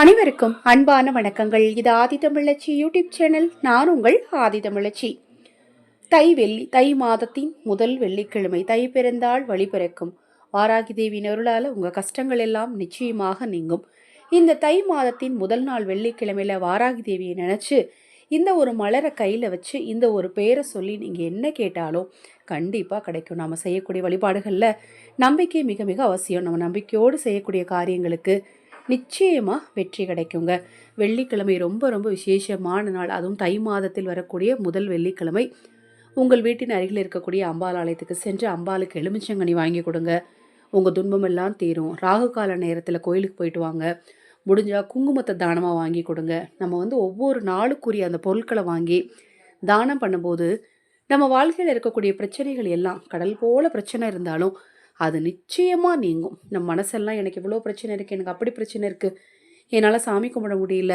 அனைவருக்கும் அன்பான வணக்கங்கள். இது ஆதித்தமிழச்சி யூடியூப் சேனல். நான் உங்கள் ஆதித்தமிழச்சி தை வெள்ளி தை மாதத்தின் முதல் வெள்ளிக்கிழமை. தை பிறந்தால் வழி பிறக்கும். வாராகி தேவியின் அருளால் உங்கள் கஷ்டங்கள் எல்லாம் நிச்சயமாக நீங்கும். இந்த தை மாதத்தின் முதல் நாள் வெள்ளிக்கிழமையில் வாராகி தேவியை நினச்சி இந்த ஒரு மலரை கையில் வச்சு இந்த ஒரு பேரை சொல்லி நீங்கள் என்ன கேட்டாலும் கண்டிப்பாக கிடைக்கும். நாம் செய்யக்கூடிய வழிபாடுகளில் நம்பிக்கை மிக மிக அவசியம். நம்ம நம்பிக்கையோடு செய்யக்கூடிய காரியங்களுக்கு நிச்சயமாக வெற்றி கிடைக்குங்க. வெள்ளிக்கிழமை ரொம்ப ரொம்ப விசேஷமான நாள். அதுவும் தை மாதத்தில் வரக்கூடிய முதல் வெள்ளிக்கிழமை. உங்கள் வீட்டின் அருகில் இருக்கக்கூடிய அம்பாள் ஆலயத்துக்கு சென்று அம்பாளுக்கு எலுமிச்சங்கனி வாங்கி கொடுங்க. உங்கள் துன்பமெல்லாம் தீரும். ராகு கால நேரத்தில் கோயிலுக்கு போயிட்டு வாங்க. முடிஞ்சால் குங்குமத்தை தானமாக வாங்கி கொடுங்க. நம்ம வந்து ஒவ்வொரு நாளுக்குரிய அந்த பொருட்களை வாங்கி தானம் பண்ணும்போது நம்ம வாழ்க்கையில் இருக்கக்கூடிய பிரச்சனைகள் எல்லாம் கடல் போல பிரச்சனை இருந்தாலும் அது நிச்சயமாக நீங்கும். நம்ம மனசெல்லாம் எனக்கு இவ்வளோ பிரச்சனை இருக்குது எனக்கு அப்படி பிரச்சனை இருக்குது என்னால் சாமி கும்பிட முடியல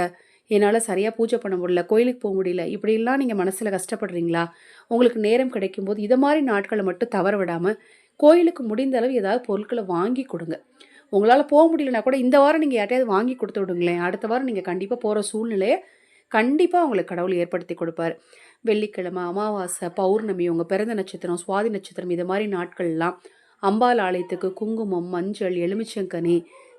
என்னால் சரியாக பூஜை பண்ண முடியல கோயிலுக்கு போக முடியல இப்படிலாம் நீங்கள் மனசில் கஷ்டப்படுறீங்களா? உங்களுக்கு நேரம் கிடைக்கும்போது இதை மாதிரி நாட்களை மட்டும் தவற விடாமல் கோயிலுக்கு முடிந்த அளவு ஏதாவது பொருட்களை வாங்கி கொடுங்க. உங்களால் போக முடியலனா கூட இந்த வாரம் நீங்கள் யார்ட்டையாவது வாங்கி கொடுத்து விடுங்களேன். அடுத்த வாரம் நீங்கள் கண்டிப்பாக போகிற சூழ்நிலையை கண்டிப்பாக உங்களுக்கு கடவுள் ஏற்படுத்தி கொடுப்பார். வெள்ளிக்கிழமை அமாவாசை பௌர்ணமி உங்கள் பிறந்த நட்சத்திரம் சுவாதி நட்சத்திரம் இது மாதிரி நாட்கள்லாம் அம்பாள் ஆலயத்துக்கு குங்குமம் மஞ்சள் எலுமிச்சங்கனி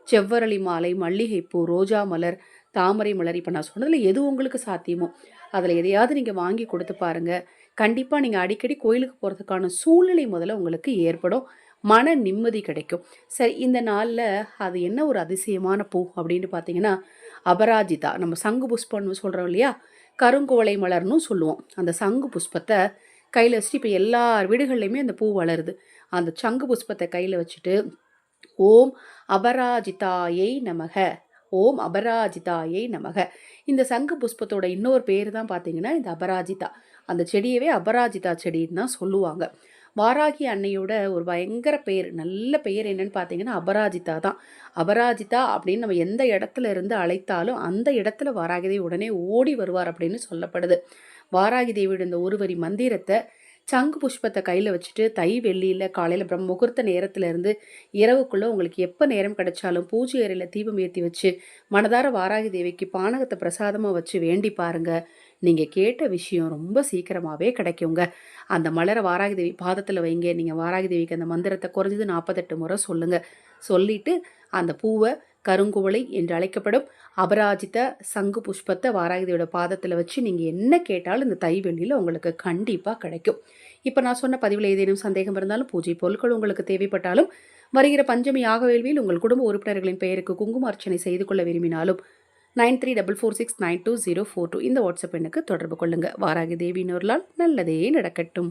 செவ்வரளி மாலை மல்லிகைப்பூ ரோஜா மலர் தாமரை மலர். இப்போ நான் சொன்னதில் எது உங்களுக்கு சாத்தியமோ? அதில் எதையாவது நீங்கள் வாங்கி கொடுத்து பாருங்கள் கண்டிப்பாக நீங்கள் அடிக்கடி கோயிலுக்கு போகிறதுக்கான சூழ்நிலை முதல்ல உங்களுக்கு ஏற்படும். மன நிம்மதி கிடைக்கும். சரி இந்த நாளில் அது என்ன ஒரு அதிசயமான பூ அப்படின்னு பார்த்தீங்கன்னா அபராஜிதா. நம்ம சங்கு புஷ்பம்னு சொல்கிறோம் இல்லையா? கருங்குவளை மலர்னு சொல்லுவோம். அந்த சங்கு புஷ்பத்தை கையில் வச்சுட்டு இப்போ எல்லார் வீடுகள்லையுமே அந்த பூ வளருது. அந்த சங்கு புஷ்பத்தை கையில் வச்சுட்டு ஓம் அபராஜிதாயை நமக ஓம் அபராஜிதாயை நமக. இந்த சங்கு புஷ்பத்தோட இன்னொரு பேர் தான் பார்த்தீங்கன்னா இந்த அபராஜிதா. அந்த செடியவே அபராஜிதா செடின்னு தான் சொல்லுவாங்க. வாராகி அன்னையோட ஒரு பயங்கர பெயர் நல்ல பெயர் என்னன்னு பார்த்தீங்கன்னா அபராஜிதா தான். அபராஜிதா அப்படின்னு நம்ம எந்த இடத்துல இருந்து அழைத்தாலும் அந்த இடத்துல வாராகிதை உடனே ஓடி வருவார் அப்படின்னு சொல்லப்படுது. வாராகி தேவியோட இந்த ஒரு வரி மந்திரத்தை சங்கு புஷ்பத்தை கையில் வச்சுட்டு தை வெள்ளியில் காலையில் அப்புறம் முகூர்த்த நேரத்துலேருந்து இரவுக்குள்ளே உங்களுக்கு எப்போ நேரம் கிடைச்சாலும் பூஜை அறையில் தீபம் ஏற்றி வச்சு மனதார வாராகி தேவிக்கு பானகத்தை பிரசாதமாக வச்சு வேண்டி பாருங்கள் நீங்கள் கேட்ட விஷயம் ரொம்ப சீக்கிரமாகவே கிடைக்குங்க. அந்த மலரை வாராகி தேவி பாதத்தில் வைங்க. நீங்கள் வாராகி தேவிக்கு அந்த மந்திரத்தை குறைஞ்சது நாற்பத்தெட்டு முறை சொல்லுங்கள் சொல்லிவிட்டு அந்த பூவை கருங்குவளை என்று அழைக்கப்படும் அபராஜித சங்கு புஷ்பத்தை வாராகிதியோட பாதத்தில் வச்சு நீங்கள் என்ன கேட்டாலும் இந்த தை வெளியில் உங்களுக்கு கண்டிப்பாக கிடைக்கும். இப்போ நான் சொன்ன பதிவில் ஏதேனும் சந்தேகம் இருந்தாலும் பூஜை பொருட்கள் உங்களுக்கு தேவைப்பட்டாலும் வருகிற பஞ்சமி வேள்வியில் உங்கள் குடும்ப உறுப்பினர்களின் பெயருக்கு குங்கும அர்ச்சனை செய்து கொள்ள விரும்பினாலும் nine three double four six nine two zero four two இந்த வாட்ஸ்அப் எண்ணுக்கு தொடர்பு கொள்ளுங்கள் வாராகி தேவி நூர்லால் நல்லதே நடக்கட்டும்.